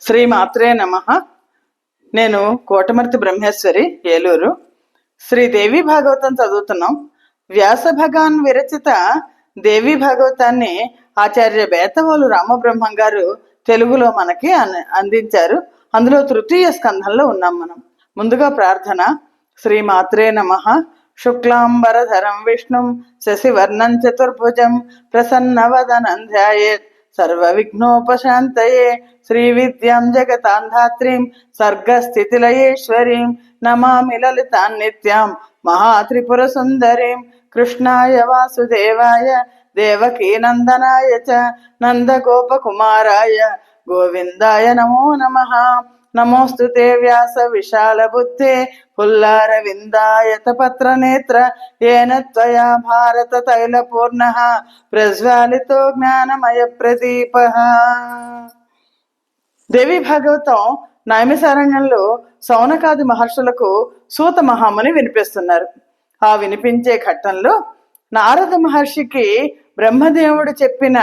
శ్రీ మాత్రే నమ. నేను కోటమర్తి బ్రహ్మేశ్వరి ఏలూరు. శ్రీదేవి భాగవతం చదువుతున్నాం. వ్యాస భగవాన్ విరచిత దేవి భాగవతాన్ని ఆచార్య బేతవోలు రామబ్రహ్మం గారు తెలుగులో మనకి అందించారు. అందులో తృతీయ స్కంధంలో ఉన్నాం మనం. ముందుగా ప్రార్థన. శ్రీ మాత్రే నమ. శుక్లాంబరధరం విష్ణుం శశివర్ణం చతుర్భుజం ప్రసన్నవదనం ధ్యాయేత్ సర్వ విఘ్నోపశాంతయే శ్రీ విద్యాం జగతాంధాత్రీం సర్గస్థితిలయేశ్వరీం నమామి లలితాం నిత్యాం మహాత్రిపుర సుందరీం కృష్ణాయ వాసుదేవాయ దేవకీ నందనాయ చ నందగోపకుమారాయ గోవిందాయ నమో నమ నమోస్తు తే వ్యాస విశాల బుద్ధే. పుల్లారవిందాయత పత్ర నేత్ర ఏన త్వయా భారత తైల పూర్ణ ప్రజ్వాలితో జ్ఞానమయ ప్రదీప. దేవి భాగవతం నైమిసారణ్యంలో సౌనకాది మహర్షులకు సూత మహాముని వినిపిస్తున్నారు. ఆ వినిపించే ఘట్టంలో నారద మహర్షికి బ్రహ్మదేవుడు చెప్పిన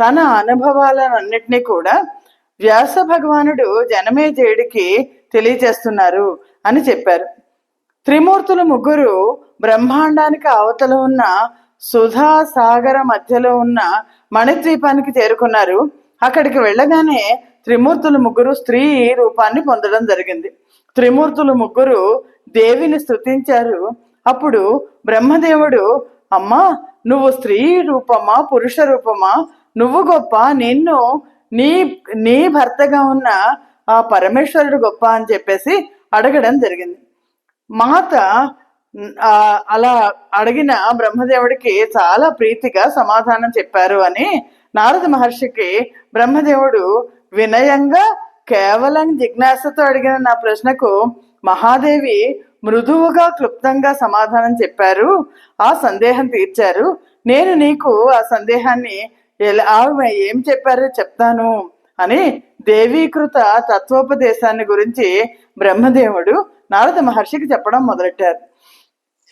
తన అనుభవాలన్నింటినీ కూడా వ్యాస భగవానుడు జనమేజయుడికి తెలియజేస్తున్నారు అని చెప్పారు. త్రిమూర్తులు ముగ్గురు బ్రహ్మాండానికి అవతల ఉన్న సుధా సాగర మధ్యలో ఉన్న మణిద్వీపానికి చేరుకున్నారు. అక్కడికి వెళ్ళగానే త్రిమూర్తులు ముగ్గురు స్త్రీ రూపాన్ని పొందడం జరిగింది. త్రిమూర్తులు ముగ్గురు దేవిని స్తుతించారు. అప్పుడు బ్రహ్మదేవుడు అమ్మా నువ్వు స్త్రీ రూపమా పురుష రూపమా? నువ్వు గొప్ప నిన్ను నీ నీ భర్తగా ఉన్న ఆ పరమేశ్వరుడు గొప్ప అని చెప్పేసి అడగడం జరిగింది. మాత అలా అడిగిన బ్రహ్మదేవుడికి చాలా ప్రీతిగా సమాధానం చెప్పారు అని నారద మహర్షికి బ్రహ్మదేవుడు వినయంగా కేవలం జిజ్ఞాసతో అడిగిన నా ప్రశ్నకు మహాదేవి మృదువుగా క్లుప్తంగా సమాధానం చెప్పారు ఆ సందేహం తీర్చారు. నేను నీకు ఆ సందేహాన్ని ఎలా ఆమె ఏం చెప్పారో చెప్తాను అని దేవీకృత తత్వోపదేశాన్ని గురించి బ్రహ్మదేవుడు నారద మహర్షికి చెప్పడం మొదలెట్టారు.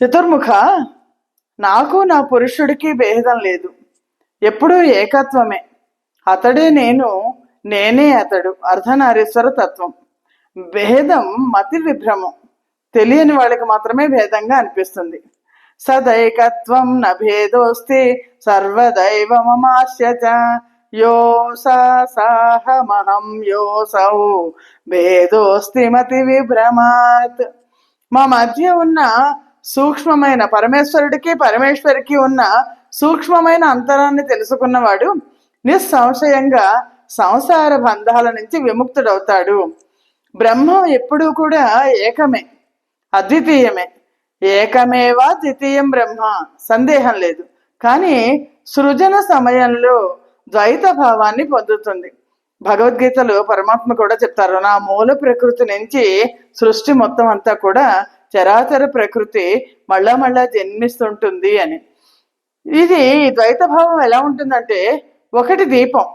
చతుర్ముఖ నాకు నా పురుషుడికి భేదం లేదు. ఎప్పుడూ ఏకత్వమే. అతడే నేను నేనే అతడు. అర్ధనారీశ్వర తత్వం. భేదం మతి విభ్రమం. తెలియని వాళ్ళకి మాత్రమే భేదంగా అనిపిస్తుంది. సదైకత్వం న భేదోస్తి సర్వదైవమమాస్య చ యో సాహమహం యోసౌ భేదోస్తి మతి విభ్రమాత్. మా మధ్య ఉన్న సూక్ష్మమైన పరమేశ్వరుడికి పరమేశ్వరికి ఉన్న సూక్ష్మమైన అంతరాన్ని తెలుసుకున్నవాడు నిస్సంశయంగా సంసార బంధాల నుంచి విముక్తుడవుతాడు. బ్రహ్మం ఎప్పుడూ కూడా ఏకమే అద్వితీయమే. ఏకమేవా ద్వితీయం బ్రహ్మ. సందేహం లేదు. కానీ సృజన సమయంలో ద్వైత భావాన్ని పొందుతుంది. భగవద్గీతలో పరమాత్మ కూడా చెప్తారు నా మూల ప్రకృతి నుంచి సృష్టి మొత్తం అంతా కూడా చరాచర ప్రకృతి మళ్ళా మళ్ళా జన్మిస్తుంటుంది అని. ఇది ద్వైత భావం ఎలా ఉంటుందంటే ఒకటి దీపం.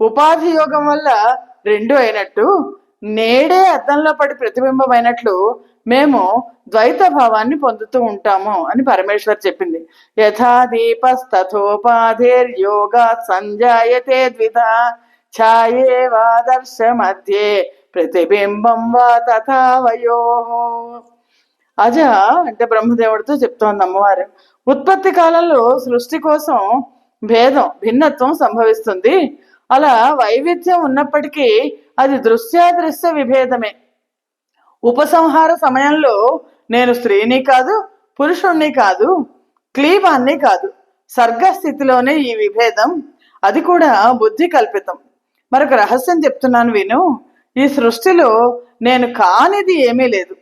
ఉపాధి యోగం వల్ల రెండు అయినట్టు నేడే అద్దంలో పడి ప్రతిబింబమైనట్లు మేము ద్వైత భావాన్ని పొందుతూ ఉంటాము అని పరమేశ్వర్ చెప్పింది. యథా దీపస్తథోపాధిర్యోగా సంజాయతే ద్విధ ఛాయేవాదర్శ మధ్యే ప్రతిబింబం వా తథావయో అజ అంటే బ్రహ్మదేవుడితో చెప్తోంది అమ్మవారు. ఉత్పత్తి కాలంలో సృష్టి కోసం భేదం భిన్నత్వం సంభవిస్తుంది. అలా వైవిధ్యం ఉన్నప్పటికీ అది దృశ్యాదృశ్య విభేదమే. ఉపసంహార సమయంలో నేను స్త్రీని కాదు పురుషుణ్ణి కాదు క్లీబాన్ని కాదు. సర్గస్థితిలోనే ఈ విభేదం అది కూడా బుద్ధి కల్పితం. మరొక రహస్యం చెప్తున్నాను విను. ఈ సృష్టిలో నేను కానిది ఏమీ లేదు.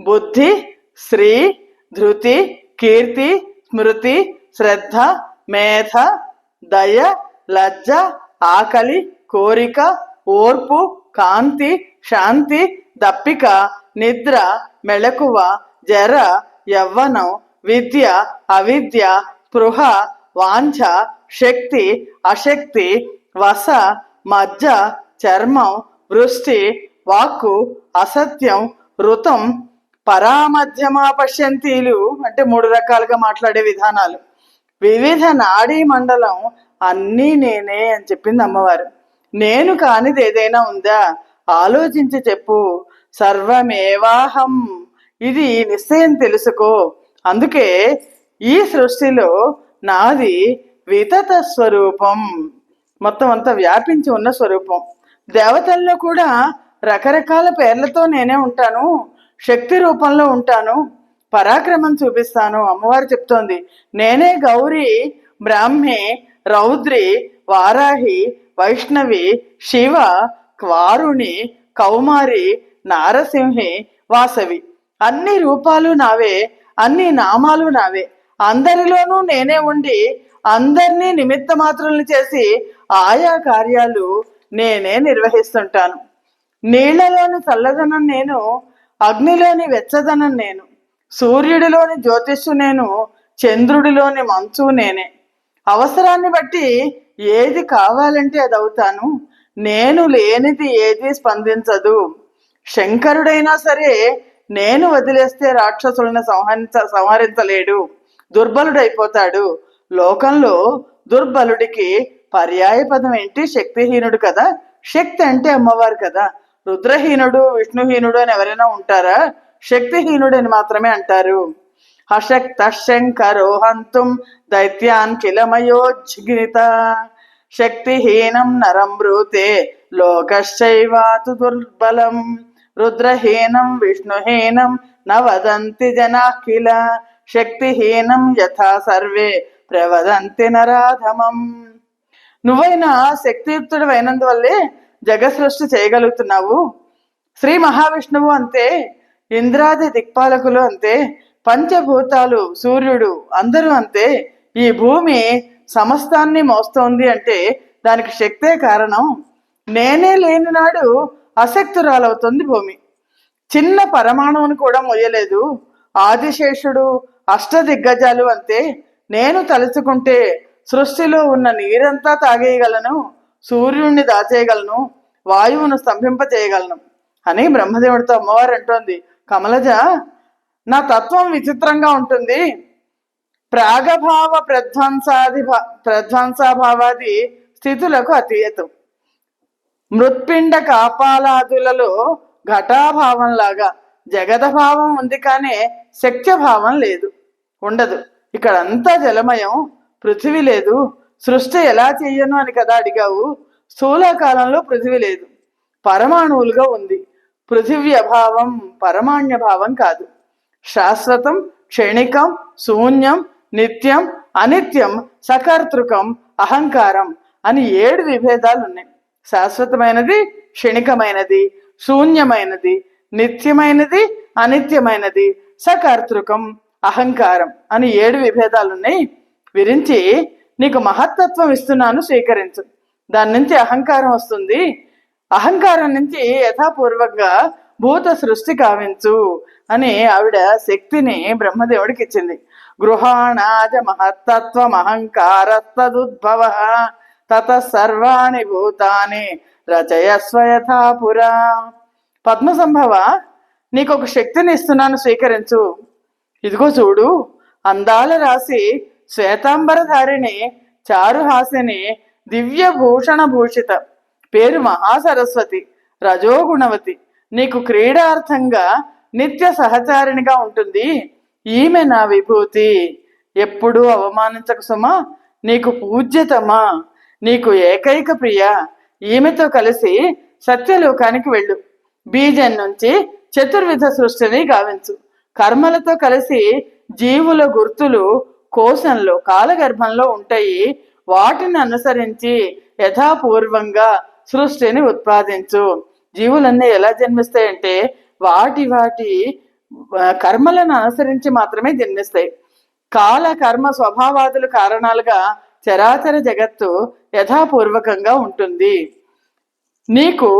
బుద్ధి శ్రీ ధృతి కీర్తి స్మృతి శ్రద్ధ మేధ దయ లజ్జ ఆకలి కోరిక ఓర్పు కాంతి శాంతి దప్పిక నిద్ర మెళకువ జర యవ్వనం విద్య అవిద్య స్పృహ వాంఛ శక్తి అశక్తి వస మజ్జ చర్మం వృష్టి వాక్కు అసత్యం ఋతం పరామధ్యమా పశ్యంతీలు అంటే మూడు రకాలుగా మాట్లాడే విధానాలు. వివిధ నాడీ మండలం అన్నీ నేనే అని చెప్పింది అమ్మవారు. నేను కానిది ఏదైనా ఉందా? ఆలోచించి చెప్పు. సర్వమేవాహం. ఇది నిశ్చయం తెలుసుకో. అందుకే ఈ సృష్టిలో నాది వితత స్వరూపం. మొత్తం అంతా వ్యాపించి ఉన్న స్వరూపం. దేవతల్లో కూడా రకరకాల పేర్లతో నేనే ఉంటాను. శక్తి రూపంలో ఉంటాను. పరాక్రమం చూపిస్తాను. అమ్మవారు చెప్తోంది. నేనే గౌరి బ్రాహ్మి రౌద్రి వారాహి వైష్ణవి శివ క్వారుణి కౌమారి నారసింహి వాసవి. అన్ని రూపాలు నావే అన్ని నామాలు నావే. అందరిలోనూ నేనే ఉండి అందరినీ నిమిత్త మాత్రలు చేసి ఆయా కార్యాలు నేనే నిర్వహిస్తుంటాను. నీళ్ళలోని చల్లదనం నేను అగ్నిలోని వెచ్చదనం నేను. సూర్యుడిలోని జ్యోతిష్సు నేను చంద్రుడిలోని మంచు నేనే. అవసరాన్ని బట్టి ఏది కావాలంటే అది అవుతాను నేను లేనిది ఏది స్పందించదు. శంకరుడైనా సరే నేను వదిలేస్తే రాక్షసులను సంహరించ సంహరించలేడు. దుర్బలుడైపోతాడు. లోకంలో దుర్బలుడికి పర్యాయ పదం ఏంటి? శక్తిహీనుడు కదా. శక్తి అంటే అమ్మవారు కదా. రుద్రహీనుడు విష్ణుహీనుడు అని ఎవరైనా ఉంటారా? శక్తిహీనుడు అని మాత్రమే అంటారు. అశక్త శంకరో హంతుం దైత్యాన్ కిలమయోజ్ఞిత. శక్తిహీనం నరం బ్రూతే. లోకశ్చైవాతు దుర్బలం. రుద్రహీనం విష్ణుహీనం న వదంతి జనా శక్తిహీనం యథా సర్వే ప్రవదంతి నరాధమం. నువ్వైనా శక్తియుక్తుడు అయినందువల్లే జగ సృష్టి చేయగలుగుతున్నావు. శ్రీ మహావిష్ణువు అంతే ఇంద్రాది దిక్పాలకులు అంతే పంచభూతాలు సూర్యుడు అందరూ అంతే. ఈ భూమి సమస్తాన్ని మోస్తోంది అంటే దానికి శక్తే కారణం నేనే లేని నాడు అసక్తురాలవుతుంది భూమి. చిన్న పరమాణువుని కూడా మొయ్యలేదు ఆదిశేషుడు అష్టదిగ్గజాలు అంతే నేను తలుచుకుంటే సృష్టిలో ఉన్న నీరంతా తాగేయగలను సూర్యుణ్ణి దాచేయగలను వాయువును స్తంభింపచేయగలను అని బ్రహ్మదేవుడితో అమ్మవారు అంటోంది. కమలజ నా తత్వం విచిత్రంగా ఉంటుంది. ప్రాగభావ ప్రధ్వంసాది ప్రధ్వంసాభావాది స్థితులకు అతీయతం. మృత్పిండ కాపాలాదులలో ఘటాభావంలాగా జగదభావం ఉంది కానీ శక్త్యభావం లేదు ఉండదు. ఇక్కడ అంతా జలమయం పృథివీ లేదు. సృష్టి ఎలా చెయ్యను అని కదా అడిగావు? స్థూలకాలంలో పృథివీ లేదు. పరమాణువులుగా ఉంది. పృథివీ అభావం పరమాణ్య భావం కాదు. శాశ్వతం క్షణికం శూన్యం నిత్యం అనిత్యం సకర్తృకం అహంకారం అని ఏడు విభేదాలు ఉన్నాయి శాశ్వతమైనది క్షణికమైనది శూన్యమైనది నిత్యమైనది అనిత్యమైనది సకర్తృకం అహంకారం అని ఏడు విభేదాలు ఉన్నాయి విరించి నీకు మహత్తత్వం ఇస్తున్నాను స్వీకరించు. దాని నుంచి అహంకారం వస్తుంది. అహంకారం నుంచి యథాపూర్వకంగా భూత సృష్టి కావించు అని ఆవిడ శక్తిని బ్రహ్మదేవుడికి ఇచ్చింది. గృహాణాజ మహత్తత్వం తత సర్వాణి భూతాని రచయస్వ పురా. పద్మ సంభవ నీకు ఒక శక్తిని ఇస్తున్నాను స్వీకరించు. ఇదిగో చూడు అందాల రాశి శ్వేతాంబరధారిణి చారుహాసిని దివ్య భూషణ భూషిత పేరు మహాసరస్వతి రజోగుణవతి. నీకు క్రీడార్థంగా నిత్య సహచారిణిగా ఉంటుంది. ఈమె నా విభూతి. ఎప్పుడూ అవమానించక సుమా. నీకు పూజ్యతమా? నీకు ఏకైక ప్రియ. ఈమెతో కలిసి సత్యలోకానికి వెళ్ళు. బీజం నుంచి చతుర్విధ సృష్టిని గావించు. కర్మలతో కలిసి జీవుల గుర్తులు కోశంలో కాలగర్భంలో ఉంటాయి. వాటిని అనుసరించి యథాపూర్వంగా సృష్టిని ఉత్పాదించు. జీవులన్నీ ఎలా జన్మిస్తాయంటే వాటి వాటి కర్మలను అనుసరించి మాత్రమే జన్మిస్తాయి. కాల కర్మ స్వభావాదుల కారణాలుగా చరాచర జగత్తు యథాపూర్వకంగా ఉంటుంది. నీకు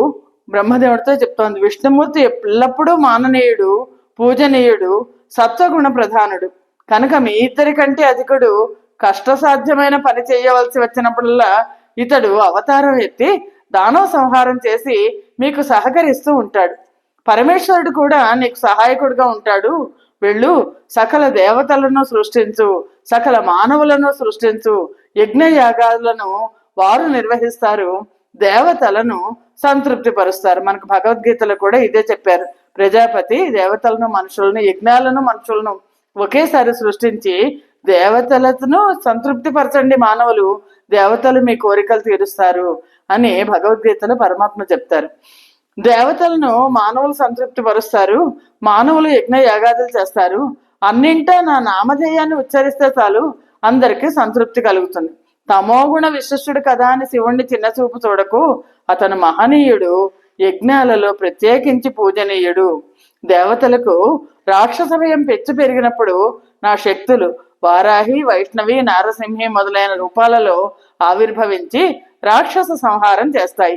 బ్రహ్మదేవుడితో చెప్తోంది విష్ణుమూర్తి ఎల్లప్పుడూ మాననీయుడు పూజనీయుడు సత్వగుణ ప్రధానుడు. కనుక మీ ఇద్దరికంటే అధికుడు కష్టసాధ్యమైన పని చేయవలసి వచ్చినప్పుడల్లా ఇతడు అవతారం ఎత్తి దానవ సంహారం చేసి మీకు సహకరిస్తూ ఉంటాడు. పరమేశ్వరుడు కూడా నీకు సహాయకుడిగా ఉంటాడు. వెళ్ళు సకల దేవతలను సృష్టించు సకల మానవులను సృష్టించు యజ్ఞ యాగాలను వారు నిర్వహిస్తారు దేవతలను సంతృప్తి పరుస్తారు మనకు భగవద్గీతలో కూడా ఇదే చెప్పారు. ప్రజాపతి దేవతలను మనుషులను యజ్ఞాలను మనుషులను ఒకేసారి సృష్టించి దేవతలను సంతృప్తి పరచండి మానవులు. దేవతలు మీ కోరికలు తీరుస్తారు అని భగవద్గీతలో పరమాత్మ చెప్తారు. దేవతలను మానవులు సంతృప్తి పరుస్తారు మానవులు యజ్ఞ యాగాదులు చేస్తారు. అన్నింటా నా నామధేయాన్ని ఉచ్చరిస్తే చాలు అందరికీ సంతృప్తి కలుగుతుంది. తమోగుణ విశిష్టుడు కదా అని శివుణ్ణి చిన్న చూపు చూడకు అతను మహనీయుడు యజ్ఞాలలో ప్రత్యేకించి పూజనీయుడు. దేవతలకు రాక్షస భయం పెచ్చు పెరిగినప్పుడు నా శక్తులు వారాహి వైష్ణవి నారసింహి మొదలైన రూపాలలో ఆవిర్భవించి రాక్షస సంహారం చేస్తాయి.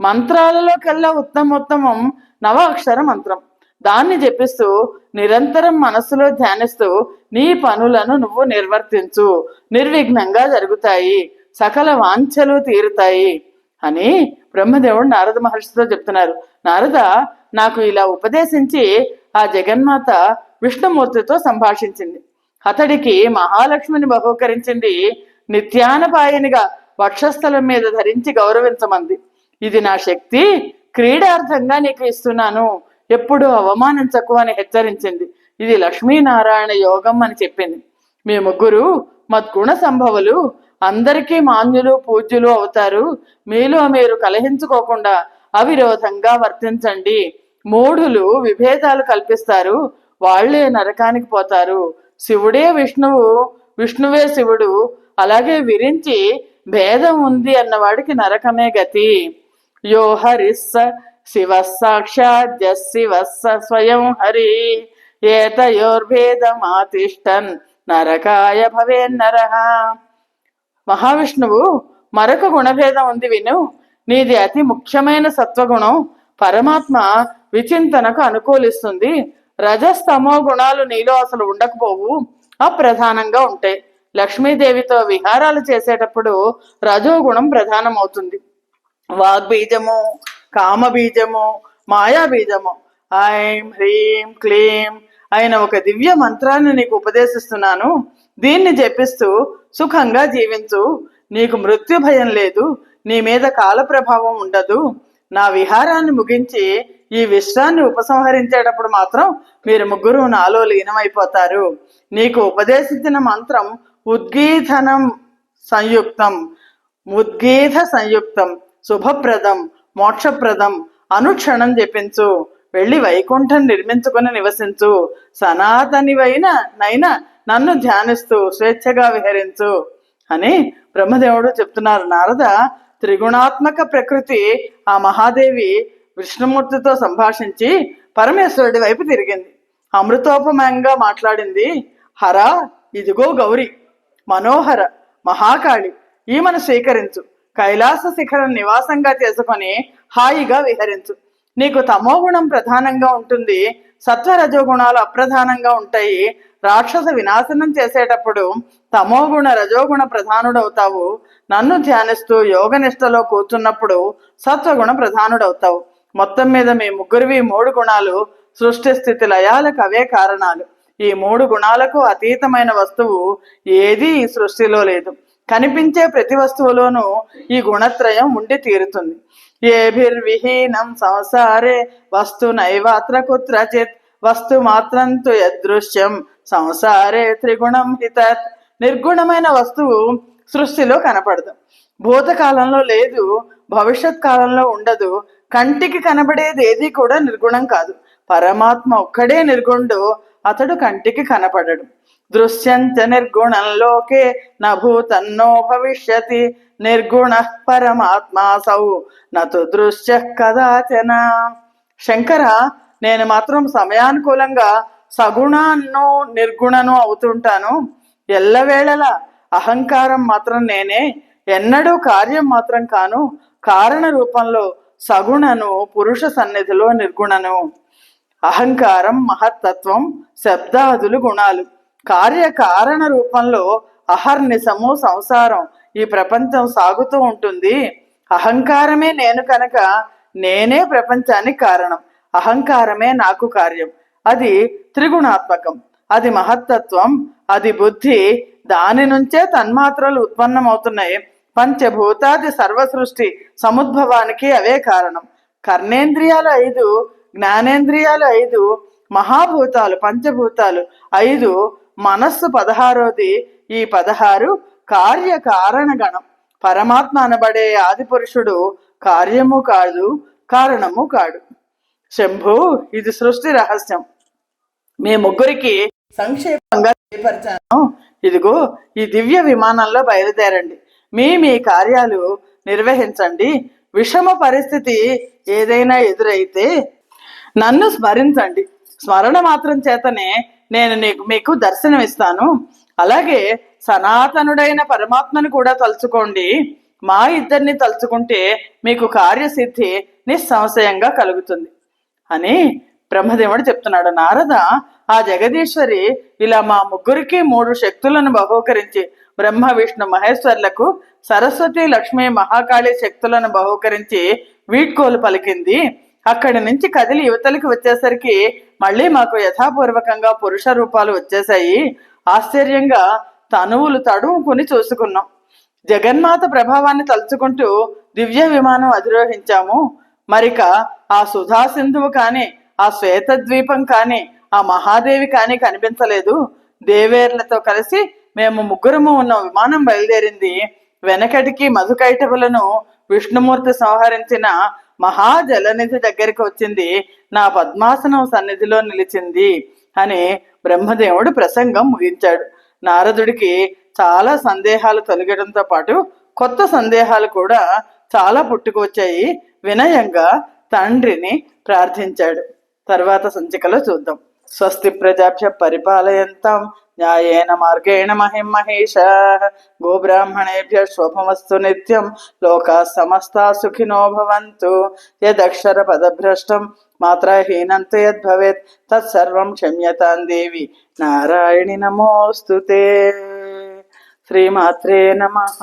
మంత్రాలలో కల్లా ఉత్తమోత్తమం నవ అక్షర మంత్రం. దాన్ని జపిస్తూ నిరంతరం మనస్సులో ధ్యానిస్తూ నీ పనులను నువ్వు నిర్వర్తించు. నిర్విఘ్నంగా జరుగుతాయి. సకల వాంఛలు తీరుతాయి. అని బ్రహ్మదేవుడు నారద మహర్షితో చెప్తున్నారు. నారద నాకు ఇలా ఉపదేశించి ఆ జగన్మాత విష్ణుమూర్తితో సంభాషించింది. అతడికి మహాలక్ష్మిని బహూకరించింది నిత్యానపాయనిగా వక్షస్థలం మీద ధరించి గౌరవించమంది. ఇది నా శక్తి. క్రీడార్థంగా నీకు ఇస్తున్నాను. ఎప్పుడు అవమానించకు అని హెచ్చరించింది. ఇది లక్ష్మీనారాయణ యోగం అని చెప్పింది. మీ ముగ్గురు మద్గుణ సంభవులు. అందరికీ మాన్యులు పూజ్యులు అవుతారు. మీలో మీరు కలహించుకోకుండా అవిరోధంగా వర్తించండి. మూఢులు విభేదాలు కల్పిస్తారు. వాళ్ళే నరకానికి పోతారు. శివుడే విష్ణువు విష్ణువే శివుడు. అలాగే విరించి భేదం ఉంది అన్నవాడికి నరకమే గతి. యో హరిస్స శివ సాక్షాద్య శివస్స స్వయం హరి ఏతయోర్భేదమాతిష్టన్ నరకాయ భవేన్నర మహావిష్ణువు మరొక గుణభేదం ఉంది విను. నీది అతి ముఖ్యమైన సత్వగుణం. పరమాత్మ విచింతనకు అనుకూలిస్తుంది. రజస్తమో గుణాలు నీలో అసలు ఉండకపోవు. అప్రధానంగా ఉంటాయి లక్ష్మీదేవితో విహారాలు చేసేటప్పుడు రజోగుణం ప్రధానమవుతుంది. వాగ్బీజము కామబీజము మాయాబీజము. ఐం హ్రీం క్లీం అయిన ఒక దివ్య మంత్రాన్ని నీకు ఉపదేశిస్తున్నాను. దీన్ని జపిస్తూ సుఖంగా జీవించు. నీకు మృత్యు భయం లేదు. నీ మీద కాల ప్రభావం ఉండదు. నా విహారాన్ని ముగించి ఈ విశ్రాన్ని ఉపసంహరించేటప్పుడు మాత్రం మీరు ముగ్గురు నాలో లీనమైపోతారు. నీకు ఉపదేశించిన మంత్రం ఉద్గీతనం సంయుక్తం. ఉద్గీత సంయుక్తం. శుభప్రదం మోక్షప్రదం అనుక్షణం జపించు. వెళ్ళి వైకుంఠం నిర్మించుకుని నివసించు. సనాతనివైన నైనా నన్ను ధ్యానిస్తూ స్వేచ్ఛగా విహరించు. అని బ్రహ్మదేవుడు చెప్తున్నారు. నారద త్రిగుణాత్మక ప్రకృతి ఆ మహాదేవి విష్ణుమూర్తితో సంభాషించి పరమేశ్వరుడి వైపు తిరిగింది. అమృతోపమయంగా మాట్లాడింది. హర ఇదిగో గౌరి మనోహర మహాకాళి ఈమెను స్వీకరించు. కైలాస శిఖరం నివాసంగా చేసుకొని హాయిగా విహరించు. నీకు తమోగుణం ప్రధానంగా ఉంటుంది. సత్వరజోగుణాలు అప్రధానంగా ఉంటాయి. రాక్షస వినాశనం చేసేటప్పుడు తమోగుణ రజోగుణ ప్రధానుడవుతావు. నన్ను ధ్యానిస్తూ యోగనిష్టలో కూర్చున్నప్పుడు సత్వగుణ ప్రధానుడవుతావు. మొత్తం మీద మీ ముగ్గురివి మూడు గుణాలు సృష్టి స్థితి లయాలకు అవే కారణాలు. ఈ మూడు గుణాలకు అతీతమైన వస్తువు ఏదీ ఈ సృష్టిలో లేదు. కనిపించే ప్రతి వస్తువులోనూ ఈ గుణత్రయం ఉండి తీరుతుంది. ఏభిర్విహీనం సంసారే వస్తు నైవాత్ర కుత్రచిత్ వస్తు మాత్రంతు యదృశ్యం సంసారే త్రిగుణం హితత్. నిర్గుణమైన వస్తువు సృష్టిలో కనపడదు. భూతకాలంలో లేదు భవిష్యత్ కాలంలో ఉండదు కంటికి కనబడేది ఏది కూడా నిర్గుణం కాదు. పరమాత్మ ఒక్కడే నిర్గుణుడు అతడు కంటికి కనపడడు. దృశ్యంచ నిర్గుణంలోకే నభూతన్నో భవిష్యతి. నిర్గుణ పరమాత్మాసౌ నతు దృశ్య కదాచన. శంకర నేను మాత్రం సమయానుకూలంగా సగుణాన్ని నిర్గుణను అవుతుంటాను. ఎల్లవేళలా అహంకారం మాత్రం నేనే ఎన్నడూ కార్యం మాత్రం కాను. కారణ రూపంలో సగుణను పురుష సన్నిధిలో నిర్గుణను. అహంకారం మహత్తత్వం శబ్దాదులు గుణాలు. కార్యకారణ రూపంలో అహర్నిశము సంసారం ఈ ప్రపంచం సాగుతూ ఉంటుంది. అహంకారమే నేను కనుక నేనే ప్రపంచానికి కారణం. అహంకారమే నాకు కార్యం. అది త్రిగుణాత్మకం. అది మహత్తత్వం. అది బుద్ధి. దాని నుంచే తన్మాత్రలు ఉత్పన్నమవుతున్నాయి. పంచభూతాది సర్వసృష్టి సముద్భవానికి అవే కారణం. కర్ణేంద్రియాలు ఐదు జ్ఞానేంద్రియాలు ఐదు మహాభూతాలు పంచభూతాలు ఐదు మనస్సు పదహారోది ఈ పదహారు కార్యకారణ గణం పరమాత్మ అనబడే ఆది పురుషుడు కార్యము కాదు కారణము కాడు. శంభు ఇది సృష్టి రహస్యం. మీ ముగ్గురికి సంక్షేపంగా తెలియపరిచాను. ఇదిగో ఈ దివ్య విమానంలో బయలుదేరండి. మీ మీ కార్యాలు నిర్వహించండి. విషమ పరిస్థితి ఏదైనా ఎదురైతే నన్ను స్మరించండి. స్మరణ మాత్రం చేతనే నేను నీకు మీకు దర్శనం ఇస్తాను. అలాగే సనాతనుడైన పరమాత్మను కూడా తలుచుకోండి. మా ఇద్దరిని తలుచుకుంటే మీకు కార్యసిద్ధి నిస్సంశయంగా కలుగుతుంది. అని బ్రహ్మదేవుడు చెప్తున్నాడు. నారద ఆ జగదీశ్వరి ఇలా మా ముగ్గురికి మూడు శక్తులను బహూకరించి బ్రహ్మ విష్ణు మహేశ్వర్లకు సరస్వతి లక్ష్మి మహాకాళి శక్తులను బహూకరించి వీడ్కోలు పలికింది. అక్కడి నుంచి కదిలి యువతలకి వచ్చేసరికి మళ్ళీ మాకు యథాపూర్వకంగా పురుష రూపాలు వచ్చేసాయి ఆశ్చర్యంగా తనువులు తడుముకుని చూసుకున్నాం. జగన్మాత ప్రభావాన్ని తలుచుకుంటూ దివ్య విమానం అధిరోహించాము. మరిక ఆ సుధా సింధువు కాని ఆ శ్వేత ద్వీపం కాని ఆ మహాదేవి కాని కనిపించలేదు. దేవేర్లతో కలిసి మేము ముగ్గురము ఉన్న విమానం బయలుదేరింది. వెనకటికి మధుకైటవులను విష్ణుమూర్తి సంహరించిన మహాజలనిధి దగ్గరికి వచ్చింది. నా పద్మాసనం సన్నిధిలో నిలిచింది అని బ్రహ్మదేవుడు ప్రసంగం ముగించాడు. నారదుడికి చాలా సందేహాలు తొలగడంతో పాటు కొత్త సందేహాలు కూడా చాలా పుట్టుకొచ్చాయి వినయంగా తండ్రిని ప్రార్థించాడు. తర్వాత సంచికలో చూద్దాం. స్వస్తి ప్రజాభ్య పరిపాలయంతం న్యాయేన మార్గేణ మహిం మహేష గోబ్రాహ్మణేభ్య శుభమస్తు నిత్యం లోకా సమస్త సుఖినో భవంతు యదక్షర పదభ్రష్టం మాత్రహీనంత యద్భవేత్ తత్సర్వం క్షమ్యతాం దేవి నారాయణి నమోస్తుతే శ్రీమాత్రే నమః